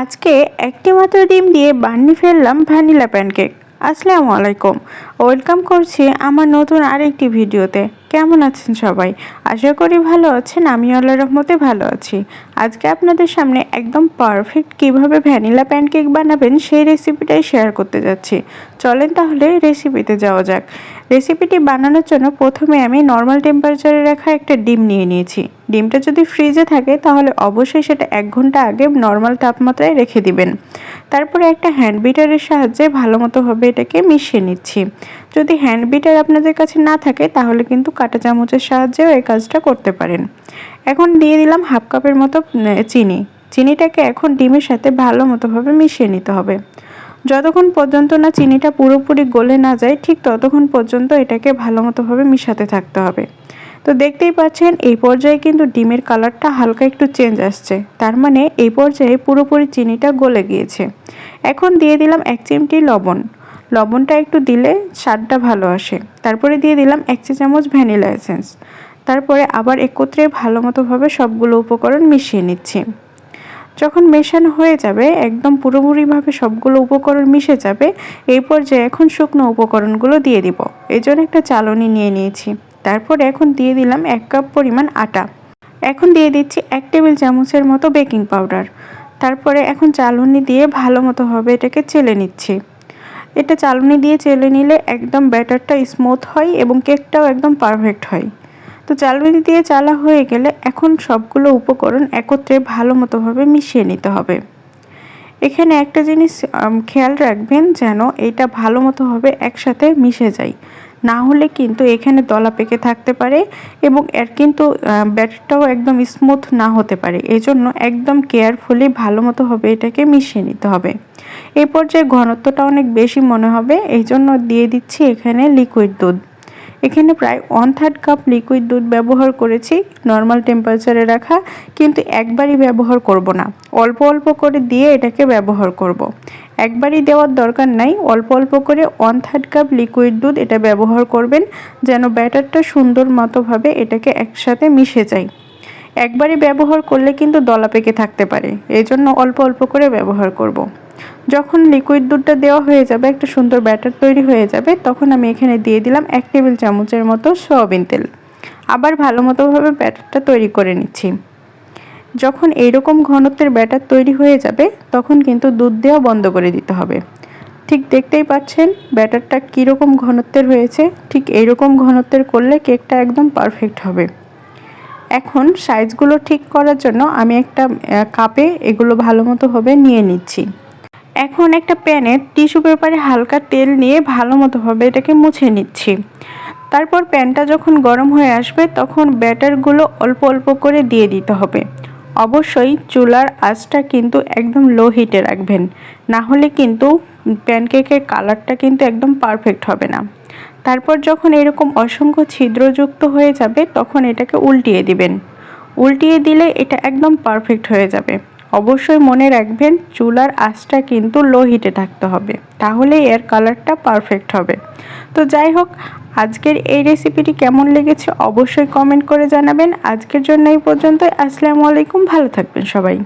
আজকে একটি মাত্র ডিম দিয়ে বানিয়ে ফেললাম ভ্যানিলা প্যানকেক। আসসালামু আলাইকুম। ওয়েলকাম করছি আমার নতুন আরেকটি ভিডিওতে। কেমন আছেন সবাই? আশা করি ভালো আছেন আমি আল্লাহ রহমতে ভালো আছি। আজকে আপনাদের সামনে একদম পারফেক্ট কীভাবে ভ্যানিলা প্যানকেক বানাবেন সেই রেসিপিটাই শেয়ার করতে যাচ্ছি। চলেন তাহলে রেসিপিতে যাওয়া যাক। রেসিপিটি বানানোর জন্য প্রথমে আমি নর্মাল টেম্পারেচারে রাখা একটা ডিম নিয়ে নিয়েছি। ডিমটা যদি ফ্রিজে থাকে, তাহলে অবশ্যই সেটা এক ঘণ্টা আগে নর্মাল তাপমাত্রায় রেখে দিবেন। তারপরে একটা হ্যান্ড বিটারের সাহায্যে ভালো মতোভাবে এটাকে মিশিয়ে নিচ্ছি। যদি হ্যান্ড বিটার আপনাদের কাছে না থাকে, তাহলে কিন্তু কাঁটা চামচের সাহায্যেও এই কাজটা করতে পারেন। এখন দিয়ে দিলাম হাফ কাপের মতো চিনি। চিনিটাকে এখন ডিমের সাথে ভালো মতোভাবে মিশিয়ে নিতে হবে। যতক্ষণ পর্যন্ত না চিনিটা পুরোপুরি গলে না যায়, ঠিক ততক্ষণ পর্যন্ত এটাকে ভালো মতোভাবে মিশাতে থাকতে হবে। তো দেখতেই পাচ্ছেন, এই পর্যায়ে কিন্তু ডিমের কালারটা হালকা একটু চেঞ্জ আসছে। তার মানে এই পর্যায়ে পুরোপুরি চিনিটা গলে গিয়েছে। এখন দিয়ে দিলাম এক চিমটি লবণ। লবণটা একটু দিলে স্বাদটা ভালো আসে। তারপরে দিয়ে দিলাম এক চা চামচ ভ্যানিলা এসেন্স। তারপরে আবার একত্রে ভালো মতোভাবে সবগুলো উপকরণ মিশিয়ে নিচ্ছি। যখন মেশানো হয়ে যাবে, একদম পুরোপুরিভাবে সবগুলো উপকরণ মিশে যাবে, এই পর্যায়ে এখন শুকনো উপকরণগুলো দিয়ে দিব। এই জন্য একটা চালনি নিয়ে নিয়েছি। তারপর এখন দিয়ে দিলাম এক কাপ পরিমাণ আটা। এখন দিয়ে দিচ্ছি এক টেবিল চামচের মতো বেকিং পাউডার। তারপরে এখন চালনি দিয়ে ভালো মতো হবে এটাকে চেলে নিচ্ছি। এটা চালনি দিয়ে চেলে নিলে একদম ব্যাটারটা স্মুথ হয় এবং কেকটাও একদম পারফেক্ট হয়। তো চালনি দিয়ে চালা হয়ে গেলে এখন সবগুলো উপকরণ একত্রে ভালো মতোভাবে মিশিয়ে নিতে হবে। এখানে একটা জিনিস খেয়াল রাখবেন যেন এটা ভালো মতোভাবে একসাথে মিশে যায়। না হলে কিন্তু এখানে দলা পেকে থাকতে পারে এবং এর কিন্তু ব্যাটারটাও একদম স্মুথ না হতে পারে। এই জন্য একদম কেয়ারফুলি ভালো মতোভাবে এটাকে মিশিয়ে নিতে হবে। এই পর্যায়ে ঘনত্বটা অনেক বেশি মনে হবে এই জন্য দিয়ে দিচ্ছি এখানে লিকুইড দুধ। এখানে প্রায় ওয়ান থার্ড কাপ লিকুইড দুধ ব্যবহার করেছি। নর্মাল টেম্পারেচারে রাখা, কিন্তু একবারই ব্যবহার করব না। অল্প অল্প করে দিয়ে এটাকে ব্যবহার করব। একবারই দেওয়ার দরকার নাই, অল্প অল্প করে ওয়ান থার্ড কাপ লিকুইড দুধ এটা ব্যবহার করবেন, যেন ব্যাটারটা সুন্দর মতোভাবে এটাকে একসাথে মিশে যায়। একবারই ব্যবহার করলে কিন্তু দলা পেকে থাকতে পারে। এই জন্য অল্প অল্প করে ব্যবহার করব। যখন লিকুইড দুধটা দেওয়া হয়ে যাবে, একটা সুন্দর ব্যাটার তৈরি হয়ে যাবে, তখন আমি এখানে দিয়ে দিলাম এক টেবিল চামচের মতো সয়াবিন তেল। আবার ভালো মতোভাবে ব্যাটারটা তৈরি করে নিচ্ছি। যখন এইরকম ঘনত্বের ব্যাটার তৈরি হয়ে যাবে, তখন কিন্তু দুধ দেওয়া বন্ধ করে দিতে হবে। ঠিক দেখতেই পাচ্ছেন ব্যাটারটা কীরকম ঘনত্বের হয়েছে, ঠিক এইরকম ঘনত্বের করলে কেকটা একদম পারফেক্ট হবে। এখন সাইজগুলো ঠিক করার জন্য আমি একটা কাপে এগুলো ভালো মতো হবে নিয়ে নিচ্ছি। এখন একটা প্যানে টিস্যু পেপারে হালকা তেল নিয়ে ভালো মতোভাবে এটাকে মুছে নিচ্ছি। তারপর প্যানটা যখন গরম হয়ে আসবে তখন ব্যাটারগুলো অল্প অল্প করে দিয়ে দিতে হবে। অবশ্যই চুলার আঁচটা কিন্তু একদম লো হিটে রাখবেন। না হলে কিন্তু প্যানকেকের কালারটা কিন্তু একদম পারফেক্ট হবে না। তারপর যখন এরকম অসংখ্য ছিদ্রযুক্ত হয়ে যাবে, তখন এটাকে উল্টিয়ে দিবেন। উল্টিয়ে দিলে এটা একদম পারফেক্ট হয়ে যাবে। অবশ্যই মনে রাখবেন, চুলার আঁচটা কিন্তু লো হিটে থাকতে হবে। তাহলে এর কালারটা পারফেক্ট হবে। তো যাই হোক, আজকের এই রেসিপিটি কেমন লেগেছে অবশ্যই কমেন্ট করে জানাবেন। আজকের জন্য এই পর্যন্তই। আসসালামু আলাইকুম, ভালো থাকবেন সবাই।